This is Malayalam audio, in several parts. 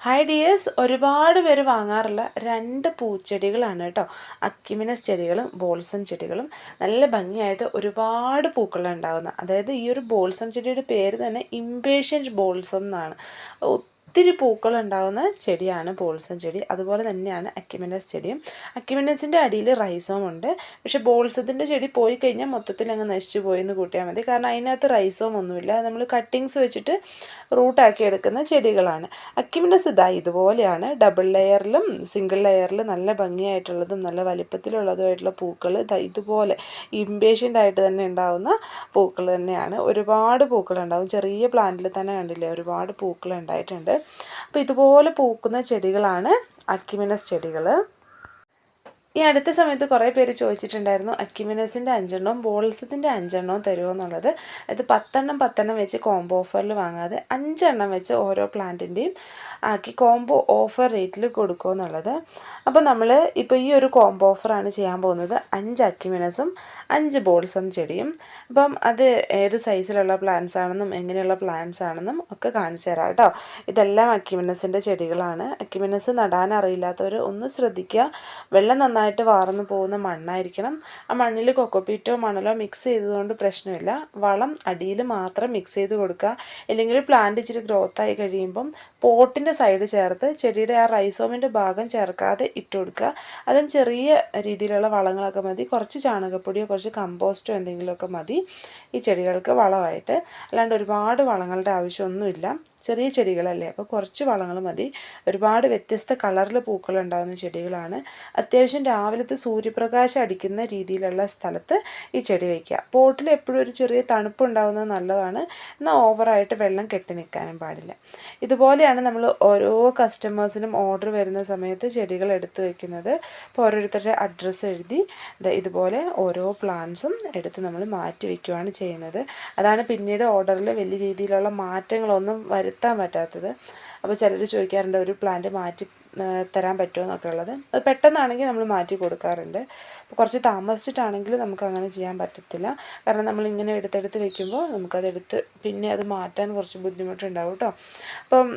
ഹായ് ഡിയേഴ്സ് ഒരുപാട് പേര് വാങ്ങാറുള്ള രണ്ട് പൂച്ചെടികളാണ് കേട്ടോ. അക്യുമിനസ് ചെടികളും ബോൾസം ചെടികളും. നല്ല ഭംഗിയായിട്ട് ഒരുപാട് പൂക്കളുണ്ടാകുന്ന അതായത് ഈ ഒരു ബോൾസം ചെടിയുടെ പേര് തന്നെ ഇമ്പേഷ്യന്റ് ബോൾസം എന്നാണ്. ഒത്തിരി പൂക്കൾ ഉണ്ടാകുന്ന ചെടിയാണ് ബോൾസം ചെടി. അതുപോലെ തന്നെയാണ് അക്യുമിനസ് ചെടിയും. അക്യുമിനസിന്റെ അടിയിൽ റൈസോം ഉണ്ട്. പക്ഷേ ബോൾസത്തിന്റെ ചെടി പോയി കഴിഞ്ഞാൽ മൊത്തത്തിൽ അങ്ങ് നശിച്ചു പോയി എന്ന് കൂട്ടിയാൽ മതി. കാരണം അതിനകത്ത് റൈസോം ഒന്നുമില്ല. നമ്മൾ കട്ടിങ്സ് വെച്ചിട്ട് റൂട്ടാക്കി എടുക്കുന്ന ചെടികളാണ്. അക്യുമിനസ് ഇതാ ഇതുപോലെയാണ്. ഡബിൾ ലെയറിലും സിംഗിൾ ലെയറിലും നല്ല ഭംഗിയായിട്ടുള്ളതും നല്ല വലിപ്പത്തിലുള്ളതുമായിട്ടുള്ള പൂക്കൾ ഇതുപോലെ ഇമ്പേഷ്യന്റ് ആയിട്ട് തന്നെ ഉണ്ടാകുന്ന പൂക്കൾ തന്നെയാണ്. ഒരുപാട് പൂക്കൾ ഉണ്ടാകും ചെറിയ പ്ലാന്റിൽ തന്നെ കണ്ടില്ലേ? ഒരുപാട് പൂക്കൾ ഉണ്ടായിട്ടുണ്ട്. അപ്പോൾ ഇതുപോലെ പൂക്കുന്ന ചെടികളാണ് അക്കിമിനസ് ചെടികൾ ഈ അടുത്ത സമയത്ത് കുറേ പേര് ചോദിച്ചിട്ടുണ്ടായിരുന്നു അക്യുമിനസിന്റെ അഞ്ചെണ്ണവും ബോൾസത്തിന്റെ അഞ്ചെണ്ണവും തരുമോ എന്നുള്ളത്. ഇത് പത്തെണ്ണം പത്തെണ്ണം വെച്ച് കോംബോ ഓഫറിൽ വാങ്ങാതെ അഞ്ചെണ്ണം വെച്ച് ഓരോ പ്ലാന്റിന്റെയും ആക്കി കോംബോ ഓഫർ റേറ്റിൽ കൊടുക്കുമോ എന്നുള്ളത്. അപ്പോൾ നമ്മൾ ഇപ്പോൾ ഈ ഒരു കോംബോ ഓഫറാണ് ചെയ്യാൻ പോകുന്നത്. അഞ്ച് അക്യുമിനസും അഞ്ച് ബോൾസം ചെടിയും. അപ്പം അത് ഏത് സൈസിലുള്ള പ്ലാന്റ്സ് ആണെന്നും എങ്ങനെയുള്ള പ്ലാന്റ്സ് ആണെന്നും ഒക്കെ കാണിച്ചു തരാം കേട്ടോ. ഇതെല്ലാം അക്യുമിനസിന്റെ ചെടികളാണ്. അക്യുമിനസ് നടാൻ അറിയില്ലാത്തവർ ഒന്ന് ശ്രദ്ധിക്കുക. വെള്ളം നന്നായിട്ട് വാർന്നു പോകുന്ന മണ്ണായിരിക്കണം. ആ മണ്ണിൽ കൊക്കോപ്പീറ്റോ മണലോ മിക്സ് ചെയ്തതുകൊണ്ട് പ്രശ്നമില്ല. വളം അടിയിൽ മാത്രം മിക്സ് ചെയ്ത് കൊടുക്കുക. അല്ലെങ്കിൽ പ്ലാന്റ് ഇച്ചിരി ഗ്രോത്ത് ആയി കഴിയുമ്പം പോട്ടിന്റെ സൈഡ് ചേർത്ത് ചെടിയുടെ ആ റൈസോമിന്റെ ഭാഗം ചേർക്കാതെ ഇട്ട് കൊടുക്കുക. അതും ചെറിയ രീതിയിലുള്ള വളങ്ങളൊക്കെ മതി. കുറച്ച് ചാണകപ്പൊടിയോ കുറച്ച് കമ്പോസ്റ്റോ എന്തെങ്കിലുമൊക്കെ മതി ഈ ചെടികൾക്ക് വളമായിട്ട്. അല്ലാണ്ട് ഒരുപാട് വളങ്ങളുടെ ആവശ്യമൊന്നുമില്ല. ചെറിയ ചെടികളല്ലേ. അപ്പോൾ കുറച്ച് വളങ്ങൾ മതി. ഒരുപാട് വ്യത്യസ്ത കളറിൽ പൂക്കൾ ഉണ്ടാകുന്ന ചെടികളാണ്. അത്യാവശ്യം രാവിലത്തെ സൂര്യപ്രകാശം അടിക്കുന്ന രീതിയിലുള്ള സ്ഥലത്ത് ഈ ചെടി വയ്ക്കുക പോട്ടിൽ എപ്പോഴും ഒരു ചെറിയ തണുപ്പ് ഉണ്ടാകുന്നത് നല്ലതാണ്. എന്നാൽ ഓവറായിട്ട് വെള്ളം കെട്ടി നിൽക്കാനും പാടില്ല. ഇതുപോലെയാണ് നമ്മൾ ഓരോ കസ്റ്റമേഴ്സിനും ഓർഡർ വരുന്ന സമയത്ത് ചെടികൾ എടുത്തു വെക്കുന്നത്. അപ്പോൾ ഓരോരുത്തരുടെ അഡ്രസ്സ് എഴുതി ഇതുപോലെ ഓരോ പ്ലാന്റ്സും എടുത്ത് നമ്മൾ മാറ്റി വയ്ക്കുകയാണ് ചെയ്യുന്നത്. അതാണ് പിന്നീട് ഓർഡറിൽ വലിയ രീതിയിലുള്ള മാറ്റങ്ങളൊന്നും വരുത്താൻ പറ്റാത്തത്. അപ്പോൾ ചിലർ ചോദിക്കാറുണ്ട് ഒരു പ്ലാന്റ് മാറ്റി തരാൻ പറ്റുമോ എന്നൊക്കെ ഉള്ളത്. അത് പെട്ടെന്നാണെങ്കിൽ നമ്മൾ മാറ്റി കൊടുക്കാറുണ്ട്. അപ്പോൾ കുറച്ച് താമസിച്ചിട്ടാണെങ്കിൽ നമുക്ക് അങ്ങനെ ചെയ്യാൻ പറ്റത്തില്ല. കാരണം നമ്മൾ ഇങ്ങനെ എടുത്തെടുത്ത് വെക്കുമ്പോൾ നമുക്കതെടുത്ത് പിന്നെ അത് മാറ്റാൻ കുറച്ച് ബുദ്ധിമുട്ടുണ്ടാവും കേട്ടോ അപ്പം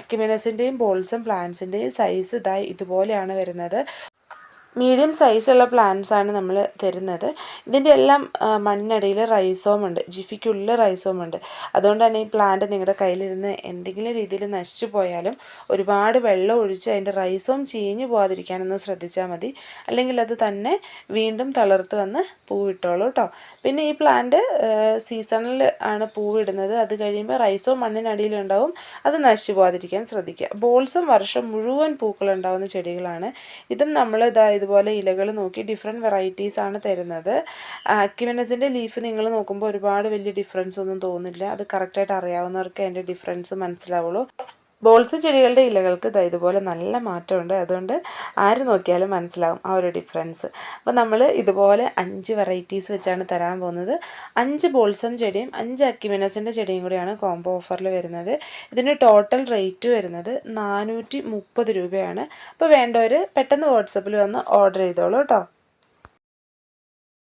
അക്യുമിനസിന്റെയും ബോൾസും പ്ലാന്റ്സിന്റെയും സൈസ് ഇതായി ഇതുപോലെയാണ് വരുന്നത്. മീഡിയം സൈസുള്ള പ്ലാന്റ്സ് ആണ് നമ്മൾ തരുന്നത്. ഇതിന്റെ എല്ലാം മണ്ണിനടിയിൽ റൈസോം ഉണ്ട്. ജിഫിക്കുള്ളിൽ റൈസോം ഉണ്ട്. അതുകൊണ്ട് തന്നെ ഈ പ്ലാന്റ് നിങ്ങളുടെ കയ്യിലിരുന്ന് എന്തെങ്കിലും രീതിയിൽ നശിച്ചു പോയാലും ഒരുപാട് വെള്ളം ഒഴിച്ച് അതിന്റെ റൈസോം ചീഞ്ഞു പോകാതിരിക്കാനൊന്ന് ശ്രദ്ധിച്ചാൽ മതി. അല്ലെങ്കിൽ അത് തന്നെ വീണ്ടും തളർത്ത് വന്ന് പൂവിട്ടോളൂ കേട്ടോ പിന്നെ ഈ പ്ലാന്റ് സീസണിൽ ആണ് പൂവിടുന്നത്. അത് കഴിയുമ്പോൾ റൈസോം മണ്ണിനടിയിലുണ്ടാവും. അത് നശിച്ചു പോകാതിരിക്കാൻ ശ്രദ്ധിക്കുക. ബോൾസും വർഷം മുഴുവൻ പൂക്കളുണ്ടാവുന്ന ചെടികളാണ്. ഇതും നമ്മൾ ഇതാ ഇതുപോലെ ഇലകൾ നോക്കി ഡിഫറെന്റ് വെറൈറ്റീസ് ആണ് തരുന്നത്. അക്യുമിനസിന്റെ ലീഫ് നിങ്ങൾ നോക്കുമ്പോൾ ഒരുപാട് വലിയ ഡിഫറൻസ് ഒന്നും തോന്നില്ല. അത് കറക്റ്റായിട്ട് അറിയാവുന്നവർക്ക് അതിന്റെ ഡിഫറൻസ് മനസ്സിലാവുള്ളൂ. ബോൾസ് ചെടികളുടെ ഇലകൾക്ക് ഇതാ ഇതുപോലെ നല്ല മാറ്റമുണ്ട്. അതുകൊണ്ട് ആര് നോക്കിയാലും മനസ്സിലാവും ആ ഒരു ഡിഫറൻസ്. അപ്പോൾ നമ്മൾ ഇതുപോലെ അഞ്ച് വെറൈറ്റീസ് വെച്ചാണ് തരാൻ പോകുന്നത്. അഞ്ച് ബോൾസം ചെടിയും അഞ്ച് അക്യുമിനസിന്റെ ചെടിയും കൂടിയാണ് കോംബോ ഓഫറിൽ വരുന്നത്. ഇതിന് ടോട്ടൽ റേറ്റ് വരുന്നത് നാനൂറ്റി രൂപയാണ്. അപ്പോൾ വേണ്ടവർ പെട്ടെന്ന് വാട്സപ്പിൽ വന്ന് ഓർഡർ ചെയ്തോളൂ കേട്ടോ.